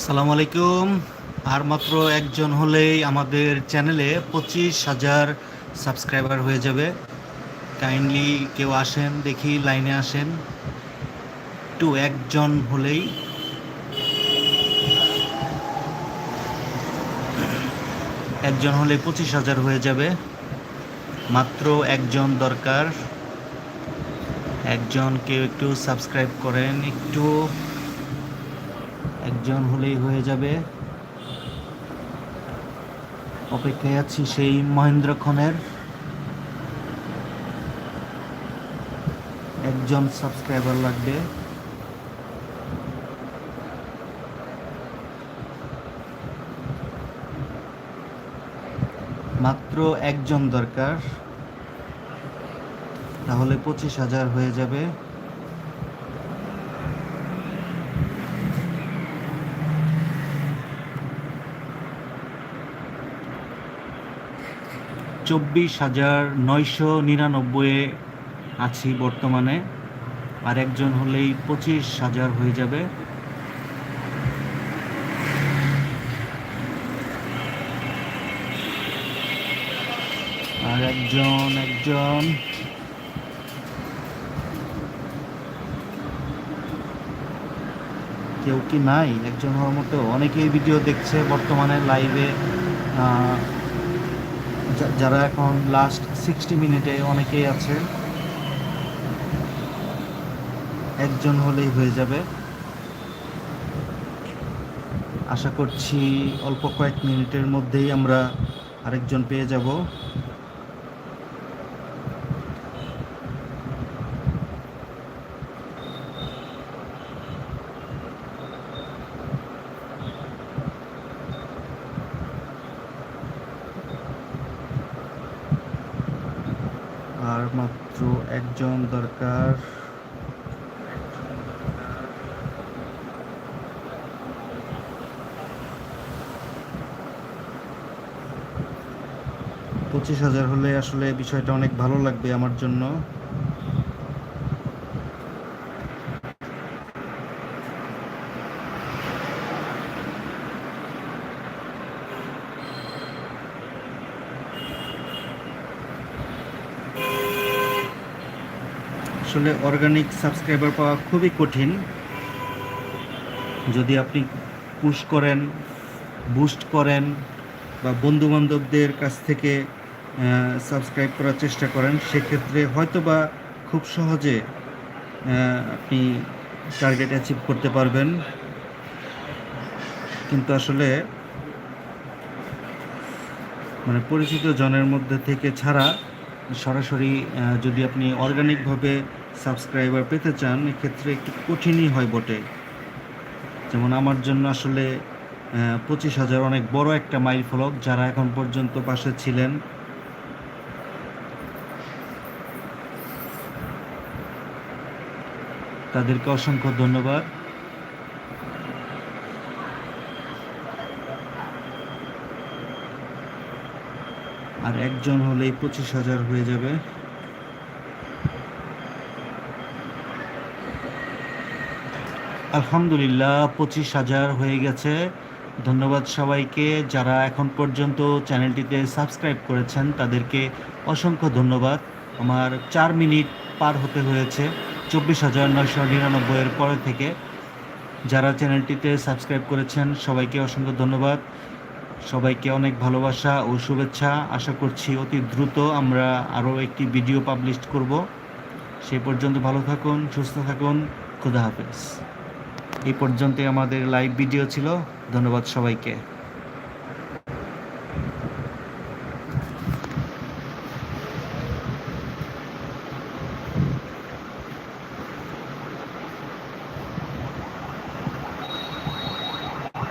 আসসালামু আলাইকুম। আর মাত্র একজন হলেই আমাদের চ্যানেলে পঁচিশ হাজার সাবস্ক্রাইবার হয়ে যাবে। কাইন্ডলি কেউ আসেন, দেখি লাইনে আসেন। একটু একজন হলেই। একজন হলে পঁচিশ হাজার হয়ে যাবে। মাত্র একজন দরকার। একজন কেউ একটু সাবস্ক্রাইব করেন, একটু একজন হলেই হয়ে যাবে। অপেক্ষায় আছি সেই মহেন্দ্র খনের একজন সাবস্ক্রাইবার লাগবে। মাত্র একজন দরকার। তাহলে পঁচিশ হাজার হয়ে যাবে। চব্বিশ হাজার নয়শো নিরানব্বই আছি বর্তমানে। আর একজন হলেই পঁচিশ হাজার হয়ে যাবে। আর একজন একজন। কেউ কি নাই? একজন হওয়ার মতো অনেকেই ভিডিও দেখছে বর্তমানে লাইভে যারা এখন লাস্ট সিক্সটি মিনিটে অনেকেই আছে, একজন হলেই হয়ে যাবে। আশা করছি অল্প কয়েক মিনিটের মধ্যেই আমরা আরেকজন পেয়ে যাব। আর মাত্র একজন দরকার। পঁচিশ হাজার হলে আসলে বিষয়টা অনেক ভালো লাগবে আমার জন্য। আসলে অর্গানিক সাবস্ক্রাইবার পাওয়া খুবই কঠিন। যদি আপনি পুশ করেন বুস্ট করেন বা বন্ধু বান্ধবদের কাছ থেকে সাবস্ক্রাইব করার চেষ্টা করেন, সেক্ষেত্রে হয়তোবা খুব সহজে আপনি টার্গেট অ্যাচিভ করতে পারবেন। কিন্তু আসলে মানে পরিচিত জনের মধ্যে থেকে ছাড়া সরাসরি যদি আপনি অর্গানিকভাবে সাবস্ক্রাইবার পেতে চান, এক্ষেত্রে একটু কঠিনই হয় বটে। যেমন আমার জন্য আসলে পঁচিশ হাজার অনেক বড় একটা মাইল ফলক, যারা এখন পর্যন্ত পাশে ছিলেন। তাদেরকে অসংখ্য ধন্যবাদ। আর একজন হলেই পঁচিশ হাজার হয়ে যাবে। আলহামদুলিল্লাহ, পঁচিশ হাজার হয়ে গেছে। ধন্যবাদ সবাইকে। যারা এখন পর্যন্ত চ্যানেলটিতে সাবস্ক্রাইব করেছেন, তাদেরকে অসংখ্য ধন্যবাদ। আমার চার মিনিট পার হতে হয়েছে, চব্বিশ হাজার নয়শো নিরানব্বইয়ের পরে থেকে। যারা চ্যানেলটিতে সাবস্ক্রাইব করেছেন, সবাইকে অসংখ্য ধন্যবাদ। সবাইকে অনেক ভালোবাসা ও শুভেচ্ছা। আশা করছি অতি দ্রুত আমরা আরও একটি ভিডিও পাবলিশ করব। সেই পর্যন্ত ভালো থাকুন, সুস্থ থাকুন। খুদা হাফেজ। এই পর্যন্তই আমাদের লাইভ ভিডিও ছিল। ধন্যবাদ সবাইকে।